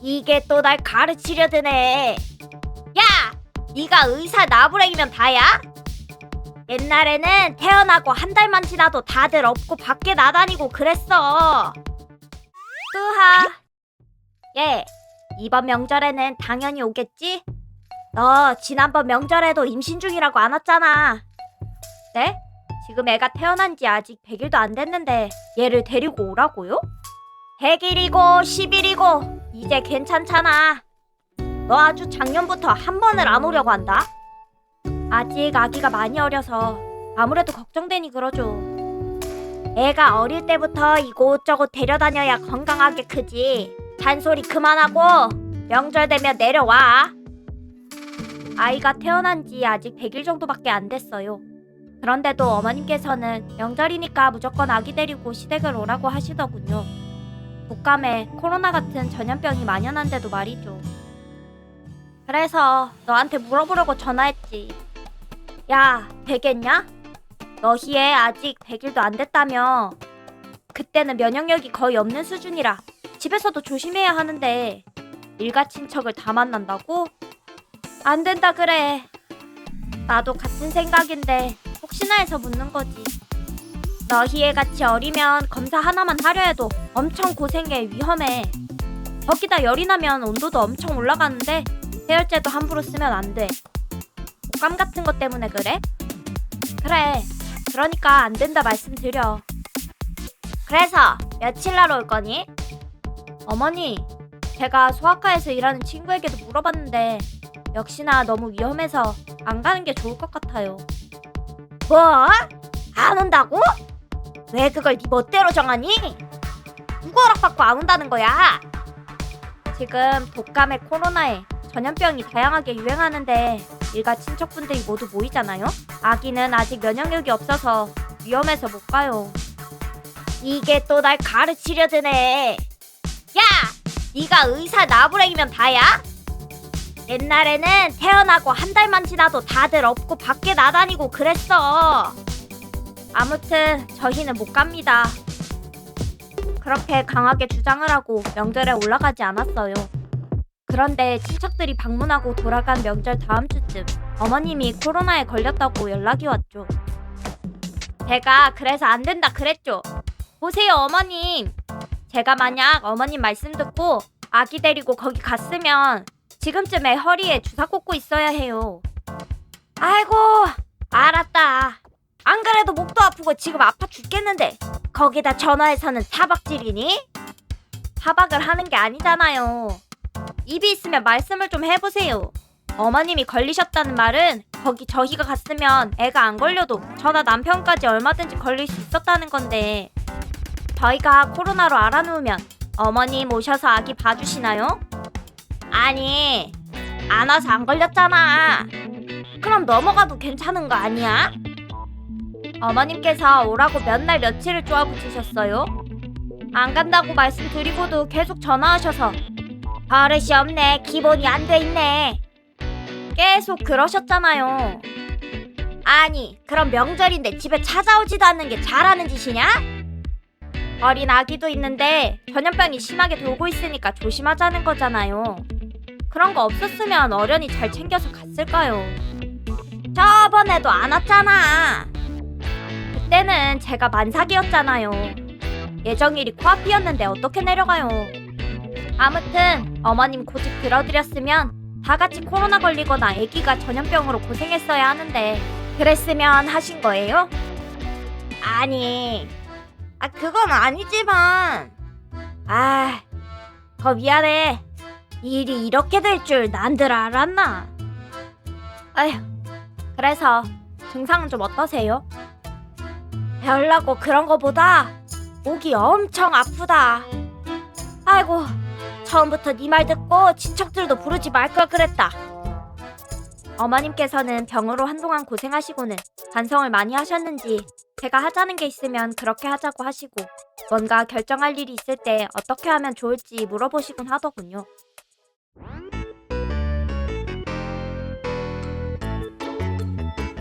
이게 또 날 가르치려 드네. 야, 네가 의사 나부랭이면 다야? 옛날에는 태어나고 한 달만 지나도 다들 없고 밖에 나다니고 그랬어. 흐하. 예, 이번 명절에는 당연히 오겠지? 너 지난번 명절에도 임신 중이라고 안 왔잖아. 네? 지금 애가 태어난 지 아직 100일도 안 됐는데 얘를 데리고 오라고요? 100일이고 10일이고 이제 괜찮잖아. 너 아주 작년부터 한 번을 안 오려고 한다. 아직 아기가 많이 어려서 아무래도 걱정되니 그러죠. 애가 어릴 때부터 이곳저곳 데려다녀야 건강하게 크지. 잔소리 그만하고 명절 되면 내려와. 아이가 태어난 지 아직 100일 정도밖에 안 됐어요. 그런데도 어머님께서는 명절이니까 무조건 아기 데리고 시댁을 오라고 하시더군요. 독감에 코로나 같은 전염병이 만연한데도 말이죠. 그래서 너한테 물어보려고 전화했지. 야, 되겠냐? 너희애 아직 100일도 안 됐다며. 그때는 면역력이 거의 없는 수준이라 집에서도 조심해야 하는데 일가 친척을 다 만난다고? 안 된다 그래. 나도 같은 생각인데 혹시나 해서 묻는 거지. 너희애 같이 어리면 검사 하나만 하려 해도 엄청 고생해 위험해. 거기다 열이 나면 온도도 엄청 올라가는데 해열제도 함부로 쓰면 안 돼. 독감 같은 것 때문에 그래? 그래. 그러니까 안 된다 말씀드려. 그래서 며칠 날 올 거니? 어머니, 제가 소아과에서 일하는 친구에게도 물어봤는데 역시나 너무 위험해서 안 가는 게 좋을 것 같아요. 뭐? 안 온다고? 왜 그걸 네 멋대로 정하니? 누구 허락받고 안 온다는 거야? 지금 독감에 코로나에 전염병이 다양하게 유행하는데 일가 친척분들이 모두 모이잖아요. 아기는 아직 면역력이 없어서 위험해서 못 가요. 이게 또 날 가르치려 드네. 야, 네가 의사 나부랭이면 다야? 옛날에는 태어나고 한 달만 지나도 다들 없고 밖에 나다니고 그랬어. 아무튼 저희는 못 갑니다. 그렇게 강하게 주장을 하고 명절에 올라가지 않았어요. 그런데 친척들이 방문하고 돌아간 명절 다음 주쯤 어머님이 코로나에 걸렸다고 연락이 왔죠. 제가 그래서 안 된다 그랬죠. 보세요 어머님. 제가 만약 어머님 말씀 듣고 아기 데리고 거기 갔으면 지금쯤에 허리에 주사 꽂고 있어야 해요. 아이고 알았다. 안 그래도 목도 아프고 지금 아파 죽겠는데 거기다 전화해서는 타박질이니? 타박을 하는 게 아니잖아요. 입이 있으면 말씀을 좀 해보세요. 어머님이 걸리셨다는 말은 거기 저희가 갔으면 애가 안 걸려도 저나 남편까지 얼마든지 걸릴 수 있었다는 건데 저희가 코로나로 알아놓으면 어머님 오셔서 아기 봐주시나요? 아니 안 와서 안 걸렸잖아. 그럼 넘어가도 괜찮은 거 아니야? 어머님께서 오라고 몇 날 며칠을 쪼아붙이셨어요? 안 간다고 말씀드리고도 계속 전화하셔서 버릇이 없네. 기본이 안 돼 있네. 계속 그러셨잖아요 아니 그럼 명절인데 집에 찾아오지도 않는 게 잘하는 짓이냐? 어린 아기도 있는데 전염병이 심하게 돌고 있으니까 조심하자는 거잖아요. 그런 거 없었으면 어련히 잘 챙겨서 갔을까요 저번에도 안 왔잖아 그때는 제가 만삭이었잖아요. 예정일이 코앞이었는데 어떻게 내려가요? 아무튼 어머님 고집 들어드렸으면 다 같이 코로나 걸리거나 아기가 전염병으로 고생했어야 하는데 그랬으면 하신 거예요? 아니, 아 그건 아니지만 아, 더 미안해. 일이 이렇게 될 줄 난들 알았나? 아휴, 그래서 증상은 좀 어떠세요? 별나고 그런 거보다 목이 엄청 아프다. 아이고, 처음부터 네 말 듣고 친척들도 부르지 말 걸 그랬다. 어머님께서는 병으로 한동안 고생하시고는 반성을 많이 하셨는지 제가 하자는 게 있으면 그렇게 하자고 하시고 뭔가 결정할 일이 있을 때 어떻게 하면 좋을지 물어보시곤 하더군요.